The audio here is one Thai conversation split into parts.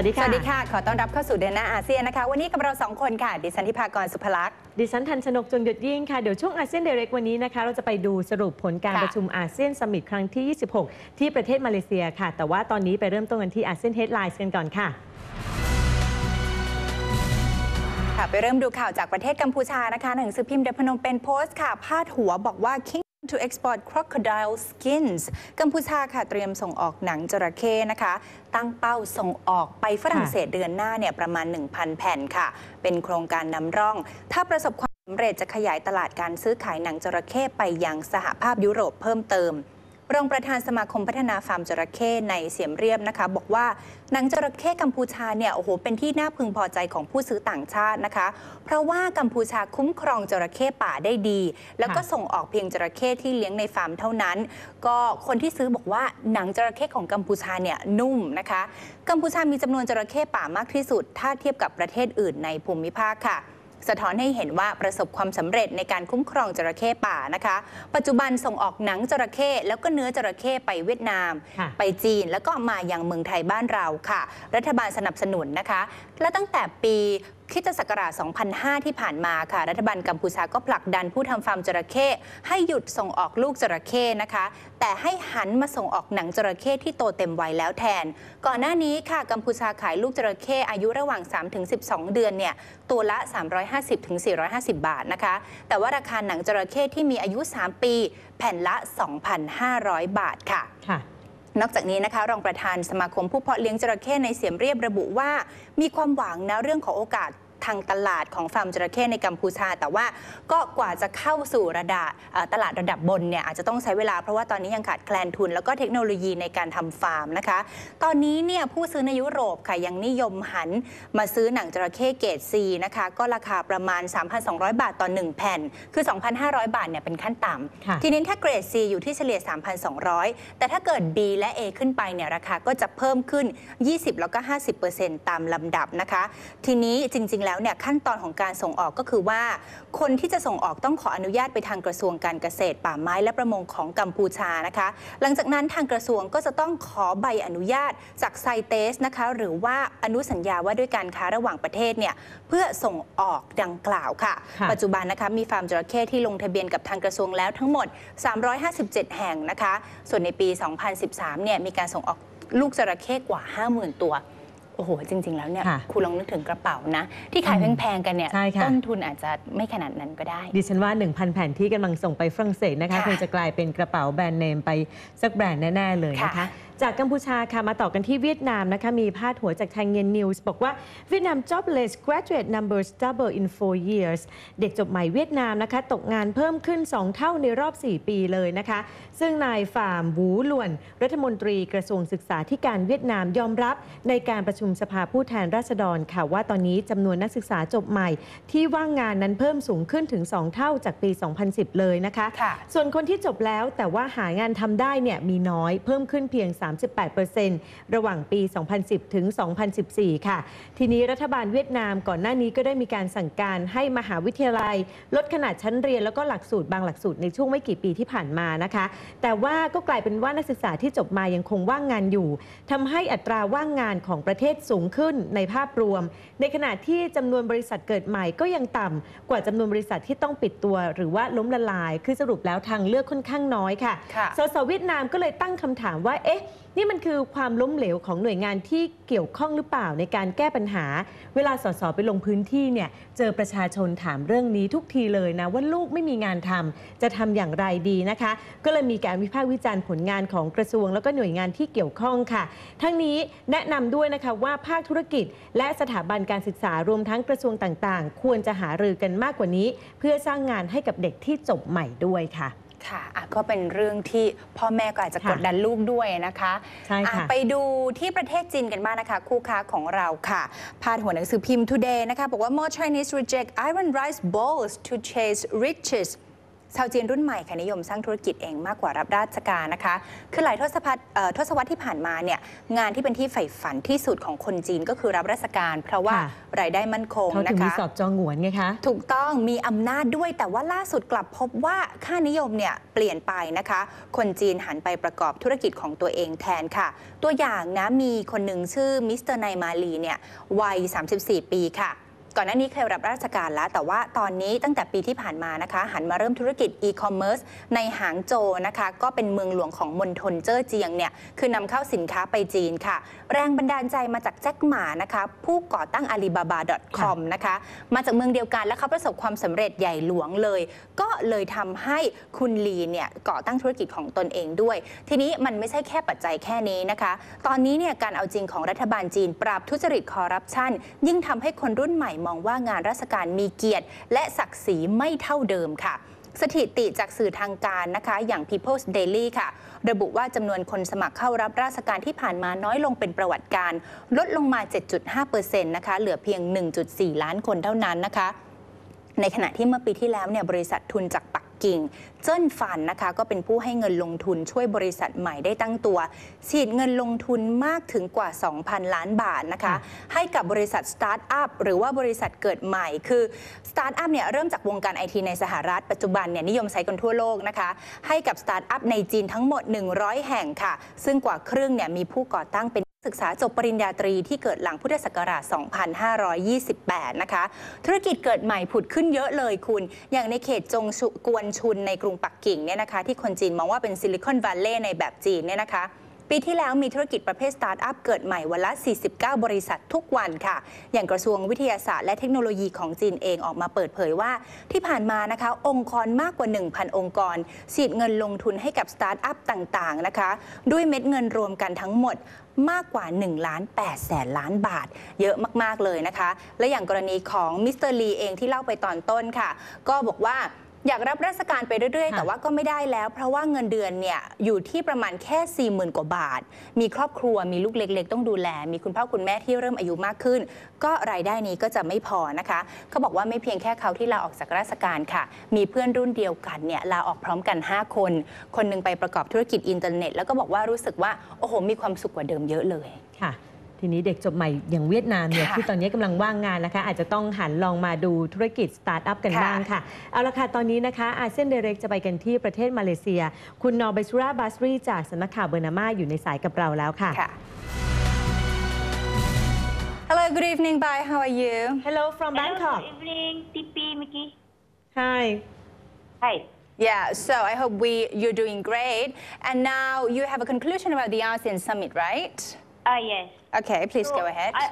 วัสดีสค่ะวัสดีค่ะ ขอต้อนรับเข้าสู่เดือนหน้าอาเซียนนะคะ วันนี้กับเราสองคนค่ะ ดิฉันทิพากรสุภลักษณ์ ดิฉันทันชนกจงหยุดยิ่งค่ะ เดี๋ยวช่วงอาเซียนเดเรกวันนี้นะคะ เราจะไปดูสรุปผลการค่ะประชุมอาเซียนสมิตครั้งที่ 26 ที่ประเทศมาเลเซียค่ะ แต่ว่าตอนนี้ไปเริ่มต้นกันที่อาเซียนเฮดไลน์กันก่อนค่ะค่ะไปเริ่มดูข่าวจากประเทศกัมพูชานะคะ หนังสือพิมพ์เดพนมเป็นโพสต์ค่ะ พาดหัวบอกว่า King to export crocodile skins กัมพูชาค่ะเตรียมส่งออกหนังจระเข้นะคะ ตั้งเป้าส่งออกไปฝรั่งเศสเดือนหน้าเนี่ยประมาณ 1,000 แผ่นค่ะ เป็นโครงการนำร่อง ถ้าประสบความสำเร็จจะขยายตลาดการซื้อขายหนังจระเข้ไปยังสหภาพยุโรปเพิ่มเติม รองประธานสมาคมพัฒนาฟาร์มจระเข้ในเสียมเรียบนะคะ บอกว่าหนังจระเข้กัมพูชาเนี่ยโอ้โหเป็นที่น่าพึงพอใจของผู้ซื้อต่างชาตินะคะ เพราะว่ากัมพูชาคุ้มครองจระเข้ป่าได้ดี แล้วก็ส่งออกเพียงจระเข้ที่เลี้ยงในฟาร์มเท่านั้น ก็คนที่ซื้อบอกว่าหนังจระเข้ของกัมพูชาเนี่ยนุ่มนะคะ กัมพูชามีจำนวนจระเข้ป่ามากที่สุด ถ้าเทียบกับประเทศอื่นในภูมิภาคค่ะ สะท้อนให้เห็นว่าประสบความสำเร็จในการคุ้มครองจระเข้ป่านะคะ ปัจจุบันส่งออกหนังจระเข้แล้วก็เนื้อจระเข้ไปเวียดนามค่ะไปจีนแล้วก็มายังเมืองไทยบ้านเราค่ะ รัฐบาลสนับสนุนนะคะ และตั้งแต่ปี คริสตศักราช 2005 ที่ผ่านมาค่ะ รัฐบาลกัมพูชาก็ผลักดันผู้ทำฟาร์มจระเข้ให้หยุดส่งออกลูกจระเข้นะคะ แต่ให้หันมาส่งออกหนังจระเข้ที่โตเต็มวัยแล้วแทน ก่อนหน้านี้ค่ะกัมพูชาขายลูกจระเข้อายุระหว่าง 3-12 เดือนเนี่ยตัวละ 350-450 บาทนะคะ แต่ว่าราคาหนังจระเข้ที่มีอายุ 3 ปี แผ่นละ 2,500 บาทค่ะค่ะ นอกจากนี้นะคะรองประธานสมาคมผู้เพาะเลี้ยงจระเข้ในเสียมเรียบระบุว่า มีความหวังนะเรื่องของโอกาส ทางตลาดของฟาร์มจระเข้ในกัมพูชา แต่ว่าก็กว่าจะเข้าสู่ระดับเอ่อตลาดระดับบนเนี่ยอาจจะต้องใช้เวลาเพราะว่าตอนนี้ยังขาดแคลนทุน แล้วก็เทคโนโลยีในการทำฟาร์มนะคะ ตอนนี้เนี่ยผู้ซื้อในยุโรปค่ะยังนิยมหันมาซื้อหนังจระเข้เกรด C นะคะก็ราคาประมาณ 3,200 บาทต่อ 1 แผ่น คือ 2,500 บาทเนี่ยเป็นขั้นต่ค่ะำทีนี้ถ้าเกรด C อยู่ที่เฉลี่ย 3,200 แต่ถ้าเกิด B และ A ขึ้นไปเนี่ยราคาก็จะเพิ่มขึ้น 20 แล้วก็ 50%ตามลำดับนะคะ ทีนี้จริง ๆแล้วเนี่ยขั้นตอนของการส่งออกก็คือว่า คนที่จะส่งออกต้องขออนุญาตไปทางกระทรวงการเกษตร ป่าไม้และประมงของกัมพูชานะคะ หลังจากนั้นทางกระทรวงก็จะต้องขอใบอนุญาตจากไซเตสนะคะหรือว่าอนุสัญญาว่าด้วยการค้าระหว่างประเทศเนี่ยเพื่อส่งออกดังกล่าวค่ะค่ะปัจจุบันนะคะมีฟาร์มจระเข้ที่ลงทะเบียนกับทางกระทรวงแล้วทั้งหมด 357 แห่งนะคะ ส่วนในปี 2013 เนี่ยมีการส่งออกลูกจระเข้กว่า 50,000 ตัวโอ้โหจริง ๆ แล้วเนี่ยค่ะ คุณลองนึกถึงกระเป๋านะ ที่ขายแพงๆกันเนี่ยใช่ค่ะ ต้นทุนอาจจะไม่ขนาดนั้นก็ได้ ดิฉันว่า 1,000 แผ่นที่กำลังส่งไปฝรั่งเศสนะคะค่ะคงจะกลายเป็นกระเป๋าแบรนด์เนมไปสักแบรนด์แน่ ๆ เลยนะคะ ค่ะ จากกัมพูชาค่ะมาต่อกันที่เวียดนามนะคะมีพาดหัวจากทางเย็นนิวส์บอกว่าเวียดนาม jobless graduate numbers double in four years เด็กจบใหม่เวียดนามนะคะตกงานเพิ่มขึ้น 2 เท่าในรอบ 4 ปีเลยนะคะ ซึ่งนายฟาร์มวูหลวน รัฐมนตรีกระทรวงศึกษาธิการเวียดนามยอมรับ ในการประชุมสภาผู้แทนราษฎรค่ะว่าตอนนี้จำนวนนักศึกษาจบใหม่ ที่ว่างงานนั้นเพิ่มสูงขึ้นถึง 2 เท่าจากปี 2010 เลยนะคะค่ะส่วนคนที่จบแล้วแต่ว่าหางานทำได้เนี่ยมีน้อยเพิ่มขึ้นเพียง38%ระหว่างปี 2010 ถึง 2014 ค่ะ ทีนี้รัฐบาลเวียดนามก่อนหน้านี้ก็ได้มีการสั่งการให้มหาวิทยาลัย ลดขนาดชั้นเรียนแล้วก็หลักสูตรบางหลักสูตรในช่วงไม่กี่ปีที่ผ่านมานะคะ แต่ว่าก็กลายเป็นว่านักศึกษาที่จบมายังคงว่างงานอยู่ทำให้อัตราว่างงานของประเทศสูงขึ้นในภาพรวม ในขณะที่จำนวนบริษัทเกิดใหม่ก็ยังต่ำกว่าจำนวนบริษัทที่ต้องปิดตัว หรือว่าล้มละลาย คือสรุปแล้วทางเลือกค่อนข้างน้อยค่ะค่ะสสเวียดนามก็เลยตั้งคำถามว่า เอ๊ะนี่มันคือความล้มเหลวของหน่วยงานที่เกี่ยวข้องหรือเปล่าในการแก้ปัญหา เวลาสสไปลงพื้นที่เนี่ยเจอประชาชนถามเรื่องนี้ทุกทีเลยนะว่าลูกไม่มีงานทำจะทำอย่างไรดีนะคะ ก็เลยมีการวิพากษ์วิจารณ์ผลงานของกระทรวง แล้วก็หน่วยงานที่เกี่ยวข้องค่ะ ทั้งนี้แนะนำด้วยนะคะว่าภาคธุรกิจ และสถาบันการศึกษารวมทั้งกระทรวงต่างๆ ควรจะหารือกันมากกว่านี้ เพื่อสร้างงานให้กับเด็กที่จบใหม่ด้วยค่ะ ค่ะอะ ก็เป็นเรื่องที่พ่อแม่ก็อาจจะค่ะกดดันลูกด้วยนะคะใช่ค่ะอะไปดูที่ประเทศจีนกันบ้างนะคะ คู่ค้าของเราค่ะ พาดหัวหนังสือพิมพ์ Today นะคะ บอกว่า more Chinese reject iron rice balls to chase riches ชาวจีนรุ่นใหม่ค่ะนิยมสร้างธุรกิจเองมากกว่ารับราชการนะคะ คือหลายทศพัฒเอ่อทศวรรษที่ผ่านมาเนี่ยงานที่เป็นที่ใฝ่ฝันที่สุดของคนจีนก็คือรับราชการ เพราะว่าค่ะ รายได้มั่นคงเขาถึนะงมีคะ สอบจองหวนไงคะ ถูกต้องมีอำนาจด้วยแต่ว่าล่าสุดกลับพบว่าค่านิยมเนี่ยเปลี่ยนไปนะคะ คนจีนหันไปประกอบธุรกิจของตัวเองแทนค่ะ ตัวอย่างนะมีคนหนึ่งชื่อมิสเตอร์ไนมาลีเนี่ยวัย 34 ปีค่ะ ก่อนหน้านี้เคยรับราชการแล้ว แต่ว่าตอนนี้ตั้งแต่ปีที่ผ่านมานะคะ หันมาเริ่มธุรกิจอีคอมเมิร์ซในหางโจนะคะ ก็เป็นเมืองหลวงของมณฑลเจ้อเจียงเนี่ยคือนำเข้าสินค้าไปจีนค่ะ แรงบันดาลใจมาจากแจ็คหมานะคะ ผู้ก่อตั้ง alibaba.com นะคะมาจากเมืองเดียวกันและเขาประสบความสำเร็จใหญ่หลวงเลย ก็เลยทำให้คุณลีเนี่ยก่อตั้งธุรกิจของตนเองด้วย ทีนี้มันไม่ใช่แค่ปัจจัยแค่นี้นะคะ ตอนนี้เนี่ยการเอาจริงของรัฐบาลจีน ปราบทุจริตคอร์รัปชันยิ่งทำให้คนรุ่นใหม่มองว่างานราชการมีเกียรติ และศักดิ์ศรีไม่เท่าเดิมค่ะสถิติจากสื่อทางการนะคะอย่าง People's Daily ค่ะ ระบุว่าจำนวนคนสมัครเข้ารับราชการที่ผ่านมาน้อยลงเป็นประวัติการ ลดลงมา 7.5%นะคะเหลือเพียง 1.4 ล้านคนเท่านั้นนะคะ ในขณะที่เมื่อปีที่แล้วเนี่ยบริษัททุนจากปัก กิ่ง เจิ้นฟันนะคะ ก็เป็นผู้ให้เงินลงทุนช่วยบริษัทใหม่ได้ตั้งตัว ฉีดเงินลงทุนมากถึงกว่า 2,000 ล้านบาทนะคะ ให้กับบริษัทสตาร์ทอัพหรือว่าบริษัทเกิดใหม่ คือสตาร์ทอัพเนี่ยเริ่มจากวงการไอทีในสหรัฐปัจจุบันเนี่ยนิยมใช้กันทั่วโลกนะคะ ให้กับสตาร์ทอัพในจีนทั้งหมด 100 แห่งค่ะ ซึ่งกว่าครึ่งเนี่ยมีผู้ก่อตั้งเป็น ศึกษาจบปริญญาตรีที่เกิดหลังพุทธศักราช 2528 นะคะ ธุรกิจเกิดใหม่ผุดขึ้นเยอะเลยคุณ อย่างในเขตจงกวนชุนในกรุงปักกิ่งเนี่ยนะคะ ที่คนจีนมองว่าเป็นซิลิคอนวัลเลย์ในแบบจีนเนี่ยนะคะ ปีที่แล้วมีธุรกิจประเภทสตาร์ทอัพเกิดใหม่วันละ 49 บริษัททุกวันค่ะ อย่างกระทรวงวิทยาศาสตร์และเทคโนโลยีของจีนเองออกมาเปิดเผยว่า ที่ผ่านมานะคะ องค์กรมากกว่า 1,000 องค์กรฉีดเงินลงทุนให้กับสตาร์ทอัพต่างๆนะคะด้วยเม็ดเงินรวมกันทั้งหมดมากกว่า1ล้าน8แสนล้านบาท เยอะมาก ๆ เลยนะคะ และอย่างกรณีของมิสเตอร์ลีเองที่เล่าไปตอนต้นค่ะ ก็บอกว่า อยากรับราชการไปเรื่อยๆค่ะแต่ว่าก็ไม่ได้แล้ว เพราะว่าเงินเดือนเนี่ยอยู่ที่ประมาณแค่40,000กว่าบาท มีครอบครัวมีลูกเล็ก ๆ ต้องดูแล มีคุณพ่อคุณแม่ที่เริ่มอายุมากขึ้น ก็รายได้นี้ก็จะไม่พอนะคะเขาบอกว่าไม่เพียงแค่เขาที่ลาออกจากราชการค่ะ มีเพื่อนรุ่นเดียวกันเนี่ยลาออกพร้อมกัน 5 คน คนหนึงไปประกอบธุรกิจอินเทอร์เน็ต แล้วก็บอกว่ารู้สึกว่าโอ้โหมีความสุขกว่าเดิมเยอะเลยค่ะ ทีนี้เด็กจบใหม่อย่างเวียดนามเนี่ยค่ะที่ตอนนี้กำลังว่างงานนะคะ อาจจะต้องหันลองมาดูธุรกิจสตาร์ทอัพกันค่ะบ้างค่ะ เอาละค่ะ ตอนนี้นะคะอาเซียนเดเรกจะไปกันที่ประเทศมาเลเซีย คุณนอร์เบซูราบาสรีจากสำนักข่าวเบอร์นามาอยู่ในสายกับเราแล้วค่ะค่ะ Hello good evening bye how are you Hello from Hello, Bangkok good evening, TP, Mickey. Hi Hi. Yeah, so I hope we you're doing great. And now you have a conclusion about the ASEAN summit, right? Ah, yes. Okay, please So, go ahead. uh,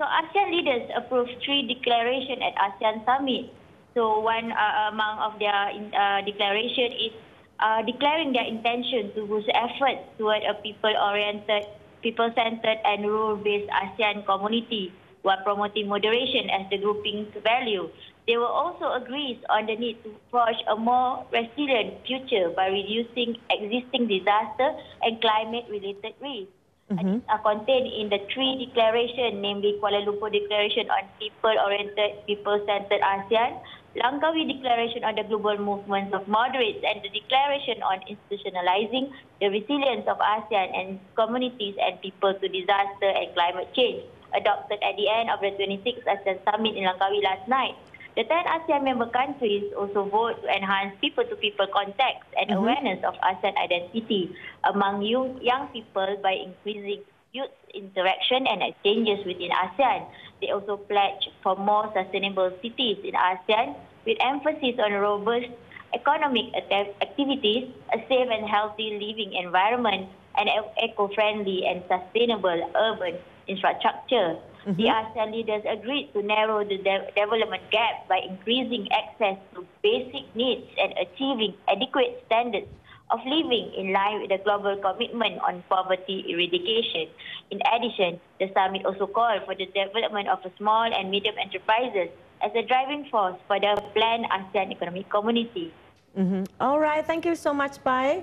so ASEAN leaders approved three declarations at ASEAN summit. So one uh, among of their in, uh, declaration is uh, declaring their intention to boost efforts toward a people-oriented, people-centered, and rule-based ASEAN community while promoting moderation as the grouping's value. They will also agree on the need to forge a more resilient future by reducing existing disaster and climate-related risks. These are contained in the three declarations, namely Kuala Lumpur Declaration on People-Oriented, People-Centered ASEAN, Langkawi Declaration on the Global Movements of Moderates, and the Declaration on Institutionalizing the Resilience of ASEAN and communities and people to disaster and climate change, adopted at the end of the 26th ASEAN Summit in Langkawi last night. The 10 ASEAN member countries also vote to enhance people-to-people contacts and mm-hmm. awareness of ASEAN identity among young, young people by increasing youth interaction and exchanges within ASEAN. They also pledge for more sustainable cities in ASEAN with emphasis on robust economic activities, a safe and healthy living environment, and eco-friendly and sustainable urban infrastructure. The ASEAN leaders agreed to narrow the de- development gap by increasing access to basic needs and achieving adequate standards of living in line with the global commitment on poverty eradication. In addition, the summit also called for the development of small and medium enterprises as a driving force for the planned ASEAN Economic Community. Mhm. All right thank you so much bye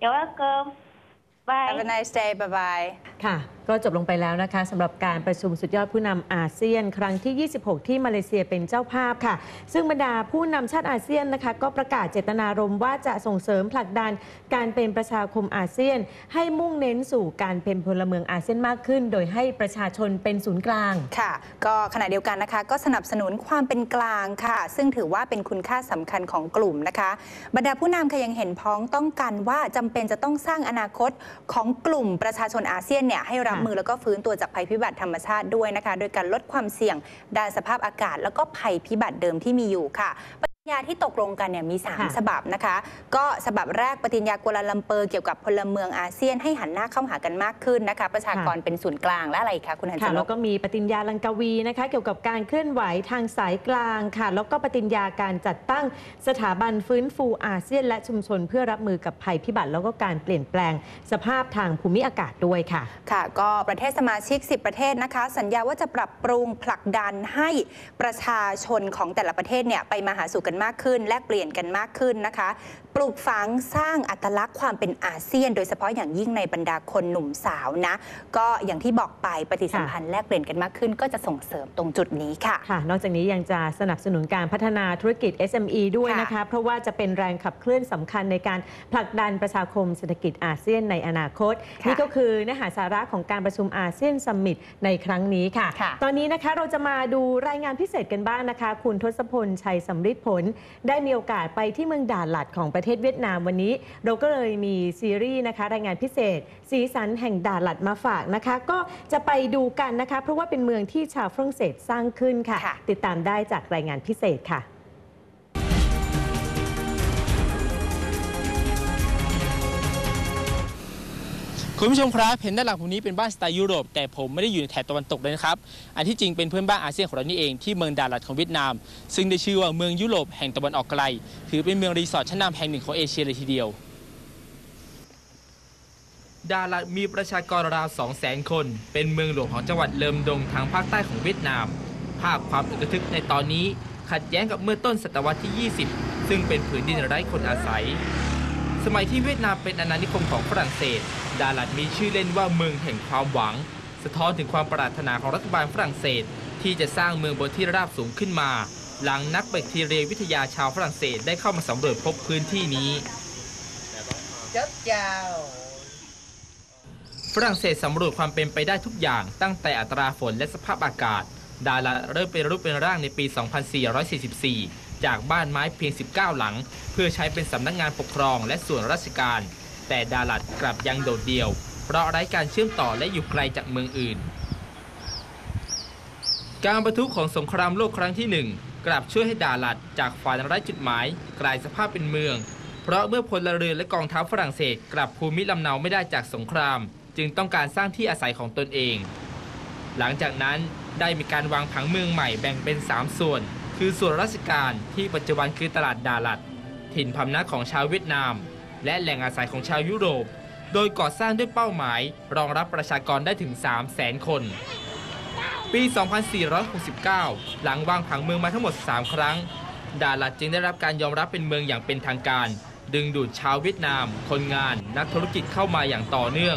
You're welcome. Bye. Have a nice day. Bye bye. ค่ะ ก็จบลงไปแล้วนะคะสำหรับการประชุมสุดยอดผู้นำอาเซียน ครั้งที่ 26 ที่มาเลเซียเป็นเจ้าภาพค่ะ ซึ่งบรรดาผู้นำชาติอาเซียนนะคะ ก็ประกาศเจตนารมณ์ว่าจะส่งเสริมผลักดันการเป็นประชาคมอาเซียน ให้มุ่งเน้นสู่การเป็นพลเมืองอาเซียนมากขึ้น โดยให้ประชาชนเป็นศูนย์กลางค่ะ ก็ขณะเดียวกันนะคะ ก็สนับสนุนความเป็นกลางค่ะ ซึ่งถือว่าเป็นคุณค่าสำคัญของกลุ่มนะคะ บรรดาผู้นำค่ะยังเห็นพ้องต้องกันว่าจำเป็นจะต้องสร้างอนาคตของกลุ่มประชาชนอาเซียนเนี่ยให้เรับค่ะมือแล้วก็ฟื้นตัวจากภัยพิบัติธรรมชาติด้วยนะคะ โดยการลดความเสี่ยงด้านสภาพอากาศ แล้วก็ภัยพิบัติเดิมที่มีอยู่ค่ะ ญญาที่ตกลงกันเนี่ยมี ค่ะ3 ฉบับนะคะ ก็ฉบับแรกปฏิญญากัวลาลัมเปอร์เกี่ยวกับพลเมืองอาเซียนให้หันหน้าเข้าหากันมากขึ้นนะคะ ประชากรเป็นศูนย์กลางและอะไรอีกคะคุณหันค่ะจนแล้กวก็มีปฏิญญาลังกาวีนะคะ เกี่ยวกับการเคลื่อนไหวทางสายกลางค่ะ แล้วก็ปฏิญญาการจัดตั้งสถาบันฟื้นฟูอาเซียน และชุมชนเพื่อรับมือกับภัยพิบัติ แล้วก็การเปลี่ยนแปลงสภาพทางภูมิอากาศด้วยค่ะ ค่ะก็ประเทศสมาชิก 10 ประเทศนะคะ สัญญาว่าจะปรับปรุงผลักดันให้ประชาชนของแต่ละประเทศเนี่ยไปมาหาสู่กันมากขึ้น แลกเปลี่ยนกันมากขึ้นนะคะ ปลูกฝังสร้างอัตลักษณ์ความเป็นอาเซียน โดยเฉพาะอย่างยิ่งในบรรดาคนหนุ่มสาวนะ ก็อย่างที่บอกไปปฏิสัมพันธ์แลกเปลี่ยนกันมากขึ้น ก็จะส่งเสริมตรงจุดนี้ค่ะค่ะ นอกจากนี้ยังจะสนับสนุนการพัฒนาธุรกิจ SME ด้วยนะคะ เพราะว่าจะเป็นแรงขับเคลื่อนสำคัญในการผลักดันประชาคมเศรษฐกิจอาเซียนในอนาคตค่ะนี่ก็คือเนื้อหาสาระของการประชุมอาเซียนซัมมิตในครั้งนี้ค่ะค่ะ ตอนนี้นะคะเราจะมาดูรายงานพิเศษกันบ้างนะคะ คุณทศพลชัยสำริดผลได้มีโอกาสไปที่เมืองดาหลัดของประเทศเวียดนามวันนี้ เราก็เลยมีซีรีส์นะคะ รายงานพิเศษ สีสันแห่งดาหลัดมาฝากนะคะ ก็จะไปดูกันนะคะ เพราะว่าเป็นเมืองที่ชาวฝรั่งเศสสร้างขึ้นค่ะค่ะติดตามได้จากรายงานพิเศษค่ะ คุณผู้ชมครับเห็นด้านหลังผมนี้เป็นบ้านสไตล์ยุโรป แต่ผมไม่ได้อยู่ในแถบตะวันตกเลยนะครับ อันที่จริงเป็นเพื่อนบ้านอาเซียนของเรานี่เองที่เมืองดาลัดของเวียดนาม ซึ่งได้ชื่อว่าเมืองยุโรปแห่งตะวันออกไกล ถือเป็นเมืองรีสอร์ทชั้นนำแห่งหนึ่งของเอเชียเลยทีเดียว ดาลัดมีประชากรราว 200,000 คน เป็นเมืองหลวงของจังหวัดเลิมดงทางภาคใต้ของเวียดนาม ภาพความอึกทึกในตอนนี้ขัดแย้งกับเมื่อต้นศตวรรษที่ 20 ซึ่งเป็นผืนดินไร้คนอาศัย สมัยที่เวียดนามเป็นอาณานิคมของฝรั่งเศส ดาลัดมีชื่อเล่นว่าเมืองแห่งความหวัง สะท้อนถึงความปรารถนาของรัฐบาลฝรั่งเศส ที่จะสร้างเมืองบนที่ราบสูงขึ้นมา หลังนักแบคทีเรียวิทยาชาวฝรั่งเศสได้เข้ามาสำรวจพบพื้นที่นี้ฝรั่งเศสสำรวจความเป็นไปได้ทุกอย่าง ตั้งแต่อัตราฝนและสภาพอากาศ ดาลัดเริ่มเป็นรูปเป็นร่างในปี 2444 จากบ้านไม้เพียง 19 หลัง เพื่อใช้เป็นสำนักงานปกครองและส่วนราชการ แต่ดาลัดกลับยังโดดเดี่ยว เพราะไร้การเชื่อมต่อและอยู่ไกลจากเมืองอื่น การประทุของสงครามโลกครั้งที่หนึ่งกลับช่วยให้ดาลัดจากฝันไร้จุดหมาย กลายสภาพเป็นเมือง เพราะเมื่อพลเรือนและกองทัพฝรั่งเศส กลับภูมิลำเนาไม่ได้จากสงคราม จึงต้องการสร้างที่อาศัยของตนเอง หลังจากนั้นได้มีการวางผังเมืองใหม่แบ่งเป็น 3 ส่วน คือส่วนราชการที่ปัจจุบันคือตลาดดาลัด ถิ่นพำนักของชาวเวียดนาม และแหล่งอาศัยของชาวยุโรป โดยก่อสร้างด้วยเป้าหมาย รองรับประชากรได้ถึง 3 0 0 0 0 0 คน ปี 2469 หลังวางผังเมืองมาทั้งหมด 3 ครั้ง ดาลัดจึงได้รับการยอมรับเป็นเมืองอย่างเป็นทางการ ดึงดูดชาวเวียดนาม คนงาน นักธุรกิจเข้ามาอย่างต่อเนื่อง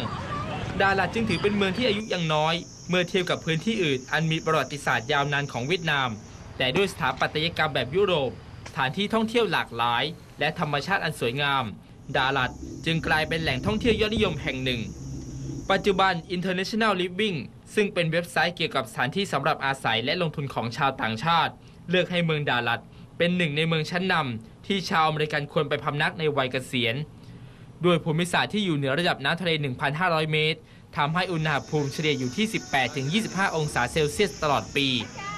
ดาลัดจึงถือเป็นเมืองที่อายุยังน้อย เมื่อเทียบกับพื้นที่อื่น อันมีประวัติศาสตร์ยาวนานของเวียดนาม แต่ด้วยสถาปัตยกรรมแบบยุโรปสถานที่ท่องเที่ยวหลากหลาย และธรรมชาติอันสวยงาม ดาลัดจึงกลายเป็นแหล่งท่องเที่ยวยอดนิยมแห่งหนึ่ง ปัจจุบัน International Living ซึ่งเป็นเว็บไซต์เกี่ยวกับสถานที่สำหรับอาศัยและลงทุนของชาวต่างชาติ เลือกให้เมืองดาลัดเป็นหนึ่งในเมืองชั้นนำที่ชาวอเมริกันควรไปพำนักในวัยเกษียณด้วยภูมิศาสตร์ที่อยู่เหนือระดับน้ำทะเล 1,500 เมตร ทำให้อุณหภูมิเฉลี่ยอยู่ที่ 18-25 องศาเซลเซียสตลอดปี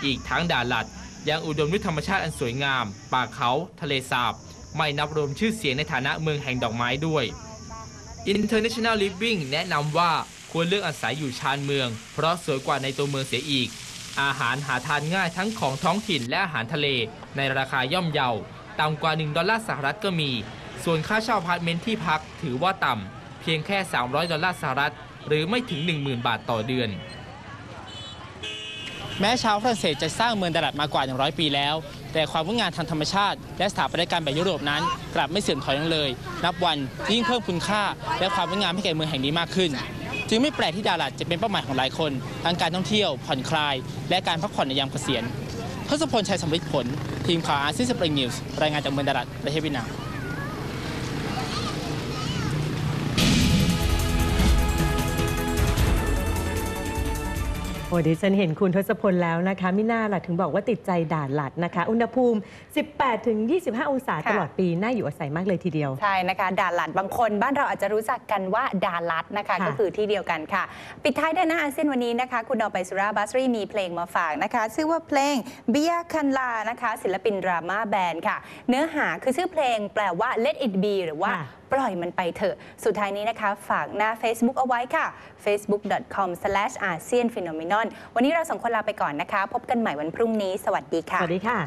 อีกทั้งดาลัด ยังอุดมด้วยธรรมชาติอันสวยงาม ป่าเขา ทะเลสาบ ไม่นับรวมชื่อเสียงในฐานะเมืองแห่งดอกไม้ด้วย International Living แนะนำว่าควรเลือกอาศัยอยู่ชานเมือง เพราะสวยกว่าในตัวเมืองเสียอีก อาหารหาทานง่ายทั้งของท้องถิ่นและอาหารทะเล ในราคาย่อมเยาต่ำกว่า 1 ดอลลาร์สหรัฐก็มี ส่วนค่าเช่าอพาร์ตเมนต์ที่พักถือว่าต่ำเพียงแค่ 300 ดอลลาร์สหรัฐ หรือไม่ถึง 10,000 บาทต่อเดือน แม้ชาวฝรั่งเศสจะสร้างเมืองดาลัดมากว่า 100 ปีแล้ว แต่ความงดงามทางธรรมชาติ และสถาปัตยกรรมแบบยุโรปนั้น กลับไม่เสื่อมถอยลงเลย นับวันยิ่งเพิ่มคุณค่า และความงดงามให้แก่เมืองแห่งนี้มากขึ้น จึงไม่แปลกที่ดาลัดจะเป็นเป้าหมายของหลายคนทั้งการท่องเที่ยว ผ่อนคลาย และการพักผ่อนในยามเกษียณทศพลชัยสำริดผล ทีมข่าวอาเซียนสปริงนิวส์รายงานจากเมืองดาลัดประเทศเวียดนาม โอ้ดิฉันเห็นคุณทศพลแล้วนะคะมิน่าล่ะถึงบอกว่าติดใจด่านหลัดนะคะ อุณหภูมิ 18-25 องศาค่ะตลอดปี น่าอยู่อาศัยมากเลยทีเดียว ใช่นะคะ ด่านหลัดบางคนบ้านเราอาจจะรู้จักกันว่าดาลัดนะคะค่ะก็คือที่เดียวกันค่ะ ปิดท้ายเดือนหน้าอาเซียนวันนี้นะคะ คุณดอไปสุราบัสรีมีเพลงมาฝากนะคะ ชื่อว่าเพลงเบียคันลานะคะ ศิลปินดราม่าแบนด์ค่ะ เนื้อหาคือชื่อเพลงแปลว่า let it be หรือว่าค่ะ ปล่อยมันไปเถอะ สุดท้ายนี้นะคะ ฝากหน้า Facebook เอาไว้ค่ะ facebook.com/aseanphenomenon วันนี้เราสองคนลาไปก่อนนะคะ พบกันใหม่วันพรุ่งนี้ สวัสดีค่ะ สวัสดีค่ะ